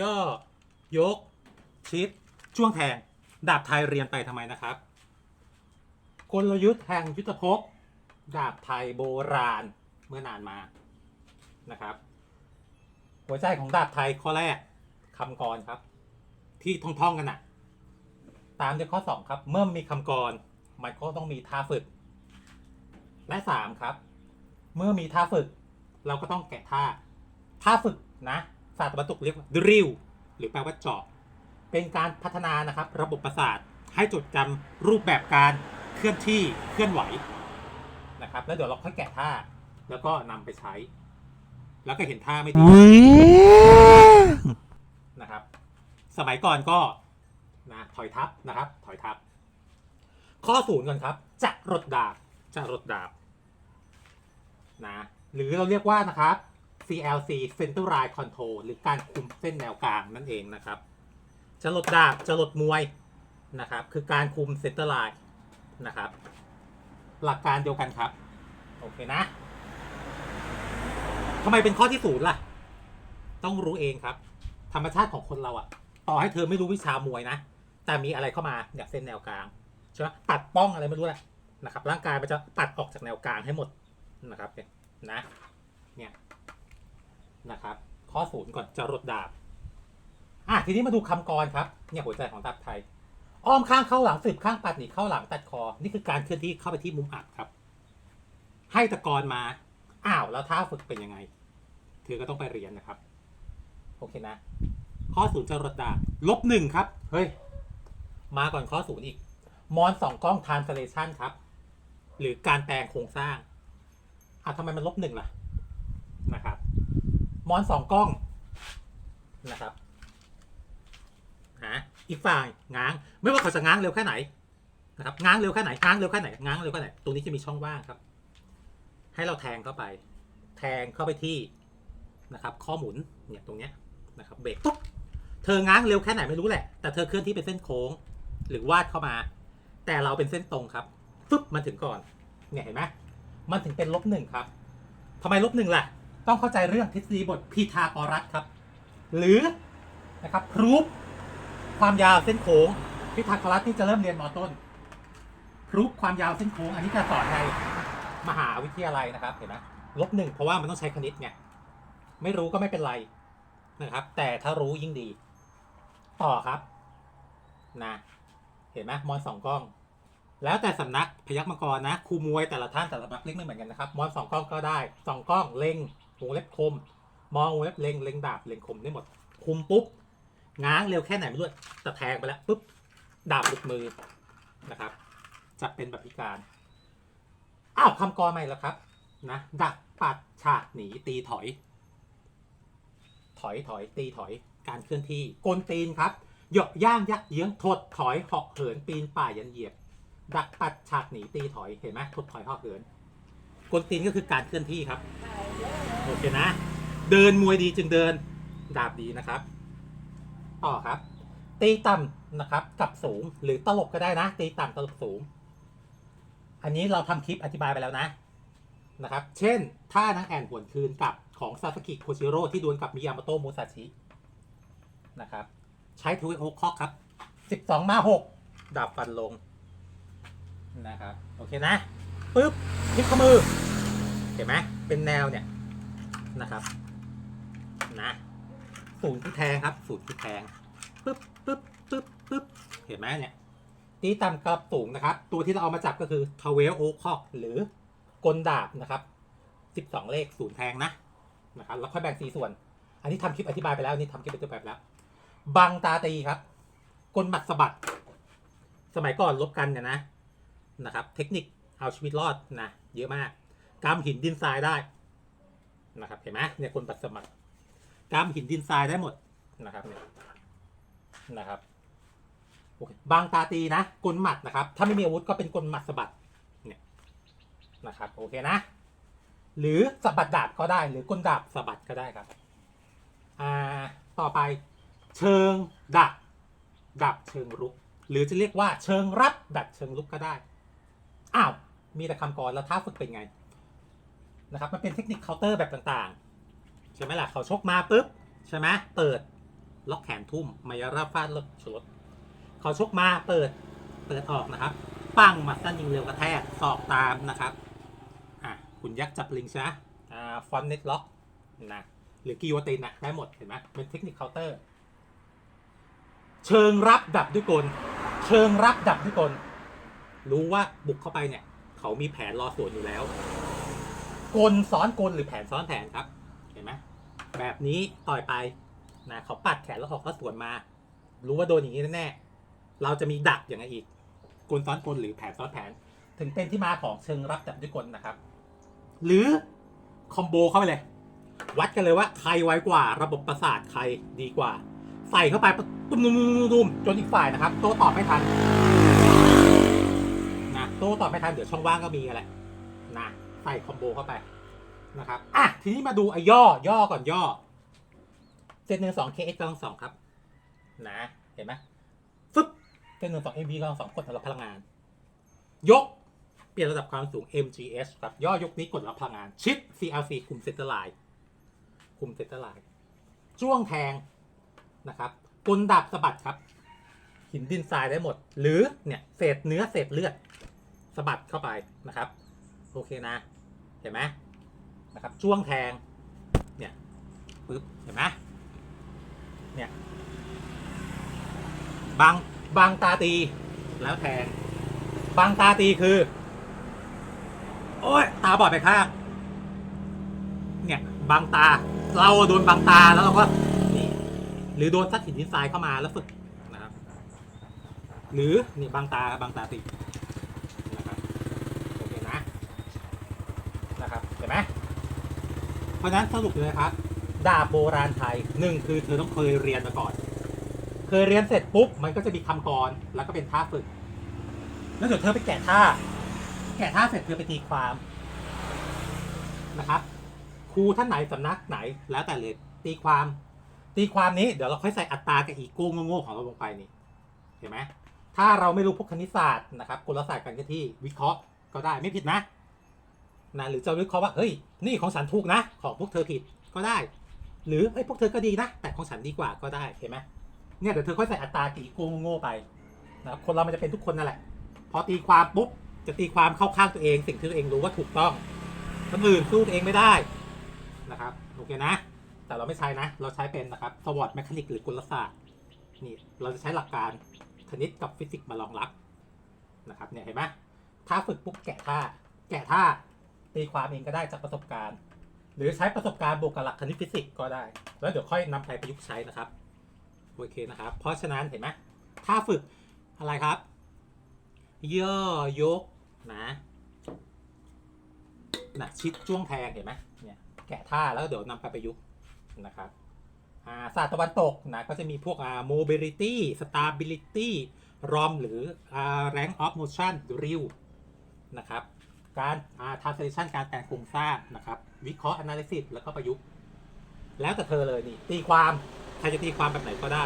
ย่อ ยก ชิด ช่วงแทง ดาบไทยเรียนไปทำไมนะครับ กลยุทธ์แห่งยุทธภพ ดาบไทยโบราณเมื่อนานมานะครับ หัวใจของดาบไทยข้อแรกคำกรครับ ที่ท่องๆกันน่ะตามด้วยข้อ 2 ครับ เมื่อมีคำกร มันก็ต้องมีท่าฝึก และ 3 ครับ เมื่อมีท่าฝึก เราก็ต้องแกะท่า ท่าฝึกนะ ศาสตร์ตะวันตกเรียกว่า drill หรือแปลว่าเจาะ เป็นการพัฒนานะครับระบบประสาทให้จดจำรูปแบบการเคลื่อนที่เคลื่อนไหวนะครับ แล้วเดี๋ยวเราค่อยแกะท่า แล้วก็นำไปใช้ แล้วก็เห็นท่าไม่ดีนะครับ สมัยก่อนก็นะถอยทับนะครับ ถอยทับ ข้อศูนย์ก่อนครับจะรดดาบจะรดดาบนะหรือเราเรียกว่านะครับ CLC Center Line Control หรือการคุมเส้นแนวกลางนั่นเองนะครับจะรดดาบจะรดมวยนะครับ คือการคุมเซนเตอร์ไลน์นะครับ หลักการเดียวกันครับ โอเคนะทำไมเป็นข้อที่ศูนย์ล่ะ ต้องรู้เองครับ ธรรมชาติของคนเราอะต่อให้เธอไม่รู้วิชามวยนะ แต่มีอะไรเข้ามาอย่างเส้นแนวกลางใช่ไหมตัดป้องอะไรไม่รู้แหละนะครับ ร่างกายมันจะตัดออกจากแนวกลางให้หมดนะครับเนี่ยนะ เนี่ย นะครับ ข้อศูนย์ก่อนจะรดดาบอะทีนี้มาดูคำกรครับเนี่ยหัวใจของทัพไทย อ้อมข้างเข้าหลังสืบข้างปัดหนีเข้าหลังตัดคอ นี่คือการเคลื่อนที่เข้าไปที่มุมอับครับ ให้ตะกรมา อ้าวแล้วท่าฝึกเป็นยังไง เธอก็ต้องไปเรียนนะครับ โอเคนะ ข้อศูนย์จะรดดาบลบหนึ่งครับ เฮ้ย มาก่อนข้อศูนย์อีก มอนสองกล้อง translation ครับ หรือการแปลงโครงสร้างอะทำไมมันลบหนึ่งล่ะ มอนสองกล้องนะครับหาอีกฝ่ายง้าง ไม่ว่าเขาจะง้างเร็วแค่ไหนนะครับง้างเร็วแค่ไหนง้างเร็วแค่ไหนง้างเร็วแค่ไหนตรงนี้จะมีช่องว่างครับ ให้เราแทงเข้าไป แทงเข้าไปที่นะครับ ข้อหมุนเนี่ยตรงเนี้ยนะครับเบรกปุ๊บเธอง้างเร็วแค่ไหนไม่รู้แหละ แต่เธอเคลื่อนที่เป็นเส้นโค้ง หรือวาดเข้ามา แต่เราเป็นเส้นตรงครับฟึบมันถึงก่อน เนี่ยเห็นไหมมันถึงเป็นลบหนึ่งครับทำไมลบหนึ่งล่ะ ต้องเข้าใจเรื่องทฤษฎีบทพีทาโกรัสครับ หรือนะครับพรูฟความยาวเส้นโค้งพีทาโกรัสที่จะเริ่มเรียนมอต้นพรูฟความยาวเส้นโค้งอันนี้จะสอนในมหาวิทยาลัยนะครับเห็นไหมลบหนึ่งเพราะว่ามันต้องใช้คณิตไงไม่รู้ก็ไม่เป็นไรนะครับ แต่ถ้ารู้ยิ่งดี ต่อครับนะเห็นไหมมอนสองกล้อง แล้วแต่สำนักพยักมังกรนะครูมวยแต่ละท่านแต่ละสำนักเล่นไม่เหมือนกันนะครับมอนสองกล้องก็ได้สองกล้องเล็ง วงเล็บคม มองวงเล็บเล็งเล็งดาบเล็งคมได้หมด คุมปุ๊บ ง้างเร็วแค่ไหนไม่รู้แต่แทงไปแล้วปุ๊บดาบหลุดมือนะครับ จะเป็นแบบพิการ อ้าวคำกรใหม่แล้วครับนะดักปัดฉากหนีตีถอย ถอยถอยตีถอยการเคลื่อนที่กลตีนครับหยาะย่างยักเยื้องถดถอยหาะเหินปีนป่ายันเหยียบ ดักปัดฉากหนีตีถอยเห็นไหมถดถอยหาะเหิน กลตีนก็คือการเคลื่อนที่ครับ โอเคนะ เดินมวยดีจึงเดินดาบดีนะครับ ต่อครับ ตีต่ำนะครับ กับสูงหรือตลบก็ได้นะ ตีต่ำตลบสูง อันนี้เราทำคลิปอธิบายไปแล้วนะนะครับ เช่นท่านางแอนหวนคืนกับของซาสกิโคชิโร่ที่ดวลกับมิยาโมโตะมูซาชินะครับ ใช้ทูโอคอกครับ 12 มา 6ดาบฟันลงนะครับ โอเคนะ ปึ๊บพลิกข้อมือ เห็นไหมเป็นแนวเนี่ยนะครับนะศูนย์ที่แทงครับศูนย์ที่แทงปึ๊บปึ๊บปึ๊บปึ๊บเห็นไหมเนี่ยตีต่ำกับสูงนะครับ ตัวที่เราเอามาจับก็คือทเวลโอคอกหรือกลดาบนะครับ 12 เลขศูนย์แทงนะนะครับแล้วค่อยแบ่งสีส่วน อันนี้ทำคลิปอธิบายไปแล้วอันนี่ทำคลิปอธิบายไปแล้วบังตาตีครับ กลหมัดสะบัด สมัยก่อนลบกันเนี่ยนะนะครับ เทคนิค เอาชีวิตรอดนะเยอะมากกำหินดินทรายได้นะครับเห็นไหมเนี่ยคนปัดสมัดกำหินดินทรายได้หมดนะครับเนี่ยนะครับโอเคบางตาตีนะกลหมัดนะครับ ถ้าไม่มีอาวุธก็เป็นกลหมัดสะบัดเนี่ยนะครับโอเคนะ หรือสะบัดดาบก็ได้ หรือกลดาบสะบัดก็ได้ครับอ่าต่อไปเชิงดักดับเชิงรุก หรือจะเรียกว่าเชิงรับดับเชิงรุกก็ได้อ้าว มีแต่คำกรแล้วท่าฝึกเป็นไงนะครับมันเป็นเทคนิคเคาน์เตอร์แบบต่างๆ ใช่ไหมล่ะเขาชกมาปุ๊บใช่ไหมเปิดล็อกแขนทุ่มมายาราฟาดรถชนเขาชกมาเปิดเปิดออกนะครับ ปั้งมาสั้นยิงเร็วกระแทกสอกตามนะครับอะคุณยักษ์จับลิงใช่ไหมอ่าฟอนเน็ตล็อกนะหรือกิโยตินนะได้หมดเห็นไหมเป็นเทคนิคเคาน์เตอร์ เชิงรับดับด้วยกล เชิงรับดับด้วยกล รู้ว่าบุกเข้าไปเนี่ย เขามีแผนรอสวนอยู่แล้ว กลซ้อนกลหรือแผนซ้อนแผนครับ เห็นไหมแบบนี้ต่อยไปนะเขาปัดแขนแล้วเขาก็สวนมา รู้ว่าโดนอย่างนี้แน่ๆเราจะมีดักอย่างไรอีกกลซ้อนกลหรือแผนซ้อนแผน ถึงเป็นที่มาของเชิงรับดับด้วยกลนะครับ หรือคอมโบเข้าไปเลย วัดกันเลยว่าใครไวกว่า ระบบประสาทใครดีกว่า ใส่เข้าไปตุ้มตุ้มตุ้มตุ้มจนอีกฝ่ายนะครับโต้ตอบไม่ทันนะ โต้ตอบไม่ทันเดี๋ยวช่องว่างก็มีอะไรนะใส่คอมโบเข้าไปนะครับอะทีนี้มาดูไอ้ย่อย่อก่อนย่อเซตหนึ่งสอง KX กำลังสองครับนะเห็นไหมฟึบเซตหนึ่งสอง MV กำลังสองกดรับพลังงาน ยก เปลี่ยนระดับความสูง MGS ครับย่อยกนี้กดรับพลังงาน ชิป CLC คุมเซนเตอร์ไลน์คุมเซนเตอร์ไลน์จ้วงแทงนะครับกลดับสะบัดครับ หินดินทรายได้หมด หรือเนี่ยเศษเนื้อเศษเลือด สะบัดเข้าไปนะครับ โอเคนะ เห็นไหมนะครับจ้วงแทง เนี่ยปึ๊บเห็นไหมเนี่ยบางบางตาตีแล้วแทงบางตาตีคือ โอ้ยตาบอดไปข้างเนี่ยบางตาเราโดนบางตาแล้วเราก็นี่หรือโดนซัดหินดินทรายเข้ามาแล้วฝึกนะครับ หรือนี่บางตาบางตาตีนะครับ โอเคนะ นะครับ เห็นไหม เพราะฉะนั้นสรุปเลยครับดาบโบราณไทยหนึ่งคือเธอต้องเคยเรียนมาก่อน เคยเรียนเสร็จปุ๊บมันก็จะมีคำกรแล้วก็เป็นท่าฝึก แล้วเดี๋ยวเธอไปแกะท่า แกะท่าเสร็จเธอไปตีความนะครับครูท่านไหนสำนักไหนแล้วแต่เลยตีความ ตีความนี้เดี๋ยวเราค่อยใส่อัตรากับอีโก้โง่ๆของเราลงไปนี่เห็นไหมถ้าเราไม่รู้พวกคณิตศาสตร์นะครับกลศาสตร์การเคลื่อนที่วิเคราะห์ก็ได้ไม่ผิดนะ นะหรือจะวิเคราะห์ว่าเฮ้ยนี่ของฉันถูกนะ ของพวกเธอผิดก็ได้ หรือเฮ้ยพวกเธอก็ดีนะ แต่ของฉันดีกว่าก็ได้เห็นไหมเนี่ยเดี๋ยวเธอค่อยใส่อัตรากับอีโก้โง่ไปนะครับคนเรามันจะเป็นทุกคนนั่นแหละ พอตีความปุ๊บจะตีความเข้าข้างตัวเอง สิ่งที่ตัวเองรู้ว่าถูกต้องคนอื่นสู้ตัวเองไม่ได้นะครับโอเคนะ แต่เราไม่ใช้นะ เราใช้เป็นนะครับสวอตแมคานิกหรือกลศาสตร์นี่เราจะใช้หลักการคณิตกับฟิสิกส์มารองรับนะครับเนี่ยเห็นไหมถ้าฝึกปุ๊บแกะท่าแกะท่า ตีความเองก็ได้จากประสบการณ์ หรือใช้ประสบการณ์บวกกับหลักคณิตฟิสิกส์ก็ได้ แล้วเดี๋ยวค่อยนำไปประยุกต์ใช้นะครับโอเคนะครับ เพราะฉะนั้นเห็นไหมถ้าฝึกอะไรครับ ย่อยกนะนะชิดจ้วงแทงเห็นไหมเนี่ยแกะท่าแล้วเดี๋ยวนำไปประยุกต์นะครับอาศาสตร์ตะวันตกนะก็จะมีพวกอ่า mobility stability rom หรืออ่า rank of motion drill นะครับ การอ่า translation การแต่งโครงสร้างนะครับ วิเคราะห์ analysis แล้วก็ประยุกต์ แล้วแต่เธอเลยนี่ตีความ ใครจะตีความแบบไหนก็ได้